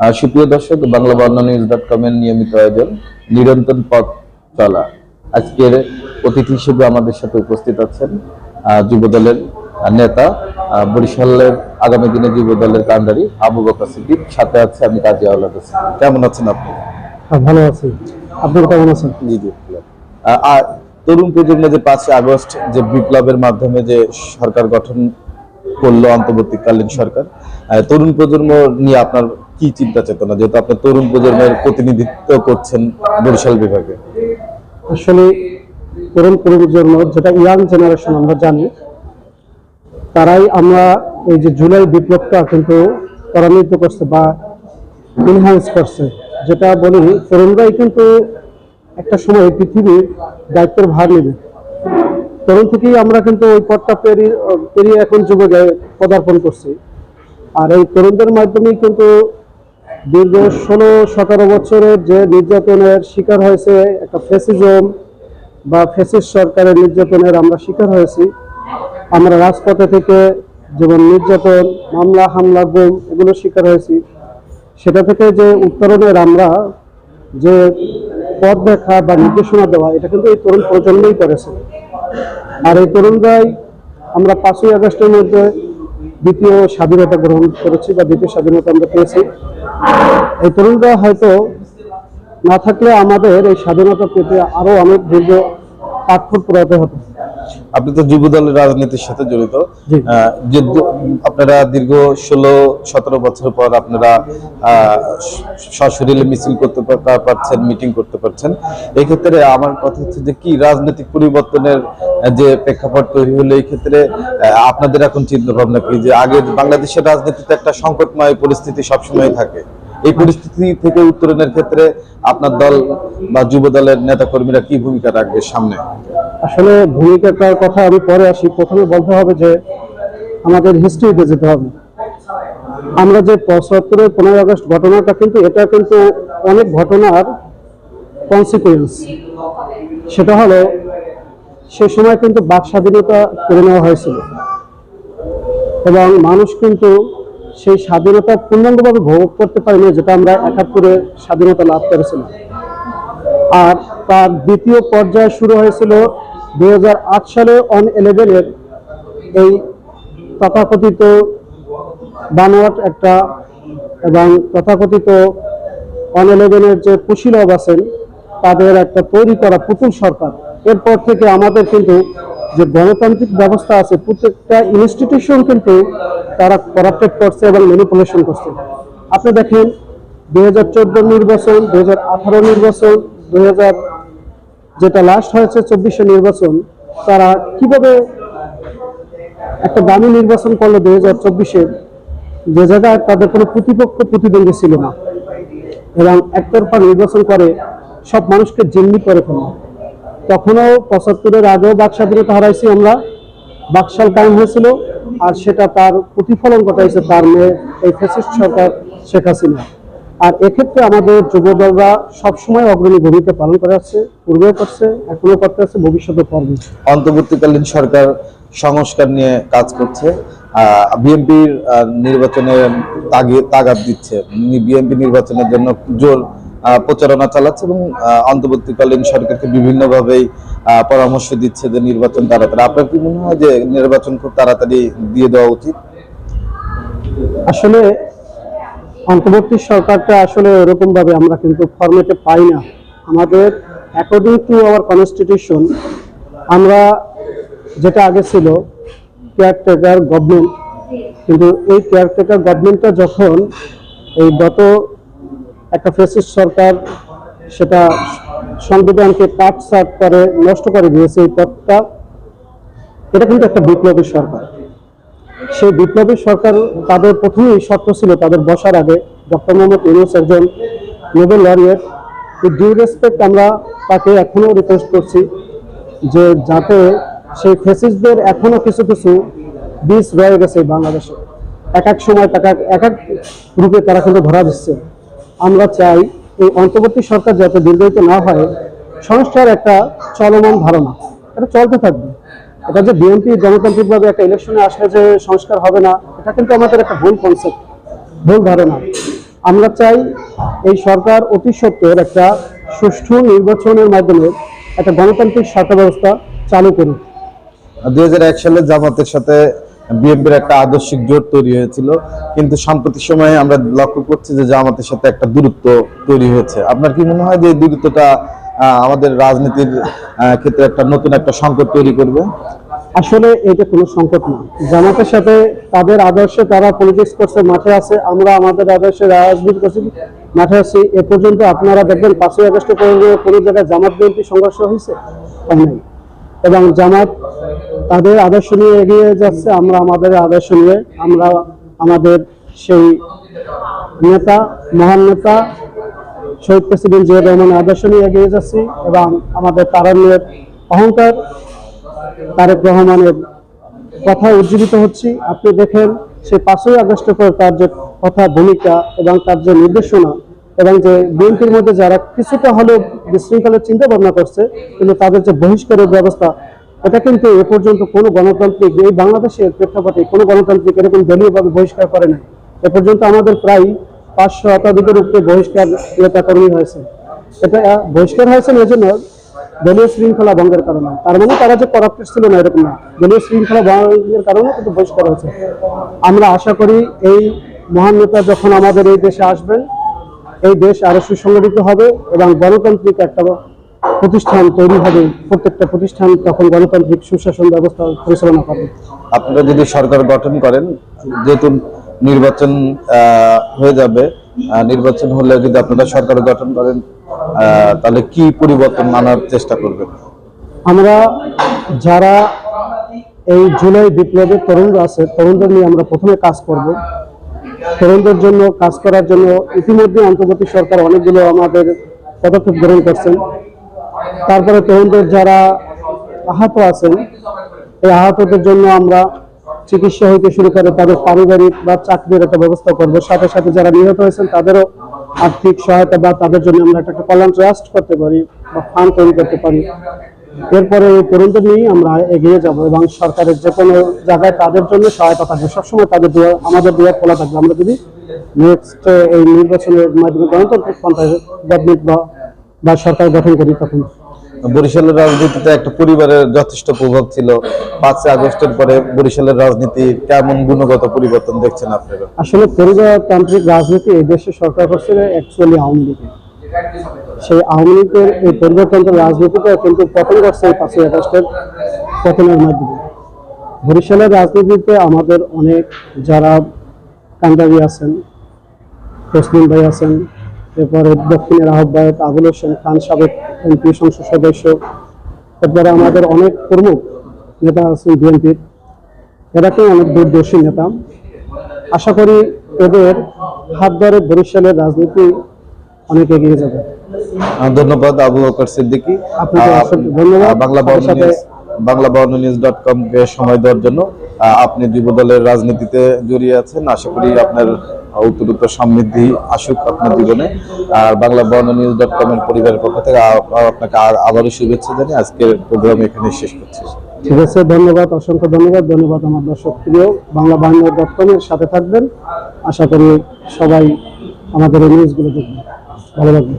সুপ্রিয় দর্শক Bangla Barna news dot com এর নিয়মিত আয়োজন নিরন্তর পথ চলা। আজকের অতিথি হিসেবে আমাদের সাথে উপস্থিত আছেন যুবদলের নেতা বরিশালের আগামী দিনে যুবদলের কান্ডারি আবু বকর সিদ্দিক। সাথে আছে আমি কাজী আওলাদ। কেমন আছেন আপনি? ভালো আছি। আপনি কেমন আছেন? জি জি আর তরুণ প্রজন্ম যে পাঁচই আগস্ট যে বিপ্লবের মাধ্যমে যে সরকার গঠন করল অন্তর্বর্তীকালীন সরকার তরুণ প্রজন্ম নিয়ে আপনার কি চিন্তা চেতনা, যেহেতু আপনি তরুণ প্রজন্মের প্রতিনিধিত্ব করছেন বরিশাল বিভাগে? আসলে তরুণ প্রজন্ম, যেটা ইয়াং জেনারেশন আমরা জানি, তারাই আমরা এই যে জুলাই বিপ্লবটা কিন্তু ত্বরান্বিত করছে বা ইনহ্যান্স করছে। যেটা বলি, তরুণরাই কিন্তু একটা সময় পৃথিবীর দায়িত্বের ভার নেবে। তরুণ থেকেই আমরা কিন্তু ওই পথটা পেরিয়ে পেরিয়ে এখন যুবকে পদার্পণ করছি। আর এই তরুণদের মাধ্যমেই কিন্তু দীর্ঘ ষোলো, সতেরো বছরের যে নির্যাতনের শিকার হয়েছে একটা ফেসিজম বা ফেসিস সরকারের নির্যাতনের আমরা শিকার হয়েছি। আমরা রাজপথে থেকে যেমন নির্যাতন, মামলা, হামলা, গুম এগুলো শিকার হয়েছি। সেটা থেকে যে উত্তরণের আমরা যে পথ দেখা বা নির্দেশনা দেওয়া, এটা কিন্তু এই তরুণ প্রজন্মই করেছে। আর এই তরুণরাই আমরা পাঁচই আগস্টের মধ্যে দ্বিতীয় স্বাধীনতা গ্রহণ করেছি বা দ্বিতীয় স্বাধীনতা আমরা পেয়েছি। এই তরুণরা হয়তো না থাকলে আমাদের এই স্বাধীনতা পেতে আরও অনেক দীর্ঘ পাঠ্য পুরাতে হতো। আপনি তো যুব দলের রাজনীতির সাথে জড়িত। যে আপনারা দীর্ঘ ষোলো সতেরো বছর পর আপনারা সশরীরে মিছিল করতে পারছেন মিটিং করতে পারছেন। এক্ষেত্রে আমার কথা হচ্ছে যে কি রাজনৈতিক পরিবর্তনের যে প্রেক্ষাপট তৈরি হলো এই ক্ষেত্রে আপনাদের এখন চিন্তা ভাবনা কি? যে আগে বাংলাদেশের রাজনীতিতে একটা সংকটময় পরিস্থিতি সবসময় থাকে। এই পরিস্থিতি থেকে উত্তরণের ক্ষেত্রে আপনার দল বা যুব দলের নেতা কর্মীরা কি ভূমিকা রাখবে সামনে? আসলে ভূমিকাটার কথা আমি পরে আসি। প্রথমে বলতে হবে যে আমাদের হিস্ট্রিতে যেতে হবে। আমরা যে পঁচাত্তরের পনেরোই আগস্ট ঘটনাটা কিন্তু, এটা কিন্তু অনেক ঘটনার কনসিকুয়েন্স সেটা হলো, সে সময় কিন্তু বাক স্বাধীনতা করে নেওয়া হয়েছিল। এবং মানুষ কিন্তু সেই স্বাধীনতা পূর্ণাঙ্গভাবে ভোগ করতে পারেনি, যেটা আমরা একাত্তরে স্বাধীনতা লাভ করেছিলাম। আর তার দ্বিতীয় পর্যায় শুরু হয়েছিল দু হাজার আট সালে অন ইলেভেনের এই তথাকথিত বানোয়াট একটা এবং তথাকথিত অন ইলেভেনের যে কুশীলভ আছেন, তাদের একটা তৈরি করা পুতুল সরকার। এরপর থেকে আমাদের কিন্তু যে গণতান্ত্রিক ব্যবস্থা আছে, প্রত্যেকটা ইনস্টিটিউশন কিন্তু তারা করাপ্টেড করছে এবং ম্যানিপুলেশন করছে। আপনি দেখেন, দুই হাজার নির্বাচন, দুই হাজার আঠারো নির্বাচন, দুই হাজার যেটা লাস্ট হয়েছে, চব্বিশে নির্বাচন, তারা কীভাবে একটা দামি নির্বাচন করল দুই হাজার চব্বিশে? যে জায়গায় তাদের কোনো প্রতিপক্ষ প্রতিদ্বন্দ্বী ছিল না। এবং একতরফা নির্বাচন করে, সব মানুষকে জিম্মি করে ফেলল। তখনও পঁচাত্তরের আগেও বাক স্বাধীনতা হারাইছি আমরা। বাকশাল কায়েম হয়েছিল আর সেটা তার প্রতিফলন ঘটাইছে তার মেয়ে, এই ফ্যাসিস্ট সরকার শেখ হাসিনা। আর এক্ষেত্রে আমাদের যুবদলরা সবসময় অগ্রণী ভূমিকা পালন করে আসছে, পূর্বেও করছে এখনও করতে আছে ভবিষ্যতে করবে। অন্তর্বর্তীকালীন সরকার সংস্কার নিয়ে কাজ করছে। বিএনপির নির্বাচনে তাগি- তাগাদ দিচ্ছে। বিএনপি নির্বাচনের জন্য জোর প্রচারণা চালাচ্ছে এবং অন্তর্বর্তীকালীন সরকারকে বিভিন্নভাবেই পরামর্শ দিচ্ছে যে নির্বাচন তাড়াতাড়ি। আপনার কি মনে হয় যে নির্বাচন খুব তাড়াতাড়ি দিয়ে দেওয়া উচিত? আসলে অন্তর্বর্তী সরকারটা আসলে ওরকম ভাবে আমরা কিন্তু ফরম্যাটে পাই না। আমাদের অ্যাকর্ডিং টু আওয়ার কনস্টিটিউশন আমরা যেটা আগে ছিল কেয়ারটেকার গভর্নমেন্ট কিন্তু এই কেয়ারটেকার গভর্নমেন্টটা যখন এই গত একটা ফেসিস্ট সরকার সেটা সংবিধানকে সাট করে নষ্ট করে দিয়েছে এই পথটা এটা কিন্তু একটা বিপ্লবী সরকার। সেই বিপ্লবী সরকার তাদের প্রথমেই শর্ত ছিল, তাদের বসার আগে ডক্টর মোহাম্মদ ইউনুস একজন নোবেল লরিয়েট ডিউ রেসপেক্ট আমরা তাকে এখনও রিকোয়েস্ট করছি যে যাতে সেই ফেসিসদের এখনও কিছু কিছু বীজ রয়ে গেছে বাংলাদেশে। এক এক সময় তাকে এক এক রূপে তারা কিন্তু ধরা দিচ্ছে। আমরা চাই এই অন্তর্বর্তী সরকার যাতে দীর্ঘায়িত না হয় সংস্কার একটা চলমান ধারণা। এটা চলতে থাকবে। এটা যে বিএনপি গণতান্ত্রিকভাবে একটা ইলেকশনে আসলে যে সংস্কার হবে না, এটা কিন্তু আমাদের একটা ভুল কনসেপ্ট ভুল ধারণা। আমরা চাই এই সরকার অতি সত্বর একটা সুষ্ঠু নির্বাচনের মাধ্যমে একটা গণতান্ত্রিক সরকার ব্যবস্থা চালু করুক। দুই হাজার এক সালে জামাতের সাথে বিএনপির একটা আদর্শিক জোট তৈরি হয়েছিল। কিন্তু সাম্প্রতিক সময়ে আমরা লক্ষ্য করছি যে জামাতের সাথে একটা দূরত্ব তৈরি হয়েছে। আপনার কি মনে হয় যে দূরত্বটা আমাদের রাজনীতির ক্ষেত্রে একটা নতুন একটা সংকট তৈরি করবে? আসলে এটা কোনো সংকট না। জামাতের সাথে তাদের আদর্শে তারা পলিটিক্স করছে, মাঠে আছে। আমরা আমাদের আদর্শে রাজনীতি করছি, মাঠে আছি। এ পর্যন্ত আপনারা দেখবেন পাঁচই আগস্টে কোনো জায়গায় জামাত বিএনপি সংঘর্ষ হয়েছে? এবং জামাত তাদের আদর্শ নিয়ে এগিয়ে যাচ্ছে, আমরা আমাদের আদর্শ নিয়ে, আমরা আমাদের সেই নেতা, মহান নেতা শহীদ প্রেসিডেন্ট জিয়া রহমানের আদর্শ নিয়ে এগিয়ে যাচ্ছি এবং আমাদের তারণ্যের অহংকার, তারেক রহমানের কথা উজ্জীবিত হচ্ছি। আপনি দেখেন, সে পাঁচই আগস্টের পর তার যে কথা, ভূমিকা এবং তার যে নির্দেশনা এবং যে বিএনপির মধ্যে যারা কিছুটা হলেও বিশৃঙ্খলের চিন্তা ভাবনা করছে, কিন্তু তাদের যে বহিষ্কারের ব্যবস্থা এটা কিন্তু এ পর্যন্ত কোনো গণতান্ত্রিক, এই বাংলাদেশের প্রেক্ষাপটে কোনো গণতান্ত্রিক এরকম দলীয়ভাবে বহিষ্কার করে নাই। এ পর্যন্ত আমাদের প্রায় পাঁচশো শতাধিকের উপরে বহিষ্কার নেতাকর্মী হয়েছে। এটা বহিষ্কার হয়েছে এই জন্য দলীয় শৃঙ্খলা ভঙ্গের কারণে? তার মানে তারা যে করাপ্টেড ছিল না এরকম না। দলীয় শৃঙ্খলা ভঙ্গের কারণে কিন্তু বহিষ্কার হয়েছে। আমরা আশা করি এই মহান নেতা যখন আমাদের এই দেশে আসবেন, এই দেশ আরও সুসংগঠিত হবে এবং গণতান্ত্রিক একটা প্রতিষ্ঠান তৈরি হবে প্রত্যেকটা প্রতিষ্ঠান তখন গণতান্ত্রিক সুশাসন ব্যবস্থা পরিচালনা করবে। আপনারা যদি সরকার গঠন করেন যেহেতু নির্বাচন হয়ে যাবে নির্বাচন হলে যদি আপনারা সরকার গঠন করেন তাহলে কি পরিবর্তন আনার চেষ্টা করবেন? আমরা যারা এই জুলাই বিপ্লবের তরুণরা আছে তরুণদের নিয়ে আমরা প্রথমে কাজ করব। তরুণদের জন্য কাজ করার জন্য ইতিমধ্যে অন্তর্বর্তী সরকার অনেকগুলো আমাদের পদক্ষেপ গ্রহণ করছেন। তারপরে তরুণদের যারা আহত আছেন, এই আহতদের জন্য আমরা চিকিৎসা হইতে শুরু করে তাদের পারিবারিক বা চাকরির একটা ব্যবস্থা করব। সাথে সাথে যারা নিহত হয়েছেন, তাদেরও আর্থিক সহায়তা বা তাদের জন্য আমরা একটা কল্যাণ ট্রাস্ট করতে পারি বা ফান্ড তৈরি করতে পারি। এরপরে এই তরুণদের নিয়েই আমরা এগিয়ে যাব এবং সরকারের যে কোনো জায়গায় তাদের জন্য সহায়তা থাকবে। সবসময় তাদের দুয়ার আমাদের দুয়ার খোলা থাকবে। আমরা যদি নেক্সট এই নির্বাচনের মাধ্যমে গণতান্ত্রিক পন্থায় গভর্নমেন্ট বা সরকার গঠন করি তখন। বরিশালের রাজনীতিতে একটা পরিবারের যথেষ্ট প্রভাব ছিল। পাঁচই আগস্টের পরে বরিশালের রাজনীতি কেমন গুণগত পরিবর্তন দেখছেন আপনারা? আসলে পরিবারতান্ত্রিক রাজনীতি এই দেশে সরকার করছে অ্যাকচুয়ালি আওয়ামী লীগ সেই আওয়ামী লীগের এই পরিবারতন্ত্র রাজনীতিটা কিন্তু পতন করছে এই পাঁচই আগস্টের পতনের মাধ্যমে। বরিশালের রাজনীতিতে আমাদের অনেক যারা কান্দাবি আছেন, তসলিম ভাই আছেন এরপরে দক্ষিণের আহ্বায়ক আবুল হোসেন খান সাবেক এমপি সংসদ সদস্য। এরপরে আমাদের অনেক প্রমুখ নেতা আছেন বিএনপির। এরাকেও অনেক দূরদর্শী নেতা। আশা করি এদের হাত ধরে বরিশালের রাজনীতি অনেক এগিয়ে যাবে। ধন্যবাদ আবু বকর সিদ্দিকী। আপনাকে ধন্যবাদ। বাংলা বাংলা বাউন্ন নিউজ ডট কম কে সময় দেওয়ার জন্য আপনি যুব দলের রাজনীতিতে জড়িয়ে আছেন। আশা করি আপনার উত্তরোত্তর সমৃদ্ধি আসুক আপনার জীবনে। আর বাংলা বাউন্ন নিউজ ডট কম এর পরিবারের পক্ষ থেকে আপনাকে আবারও শুভেচ্ছা জানিয়ে আজকের প্রোগ্রাম এখানে শেষ করছি। ঠিক আছে, ধন্যবাদ, অসংখ্য ধন্যবাদ। ধন্যবাদ আমার দর্শক প্রিয়। বাংলা বাংলা ডট কমের সাথে থাকবেন। আশা করি সবাই আমাদের এই নিউজগুলো দেখবেন। ভালো লাগবে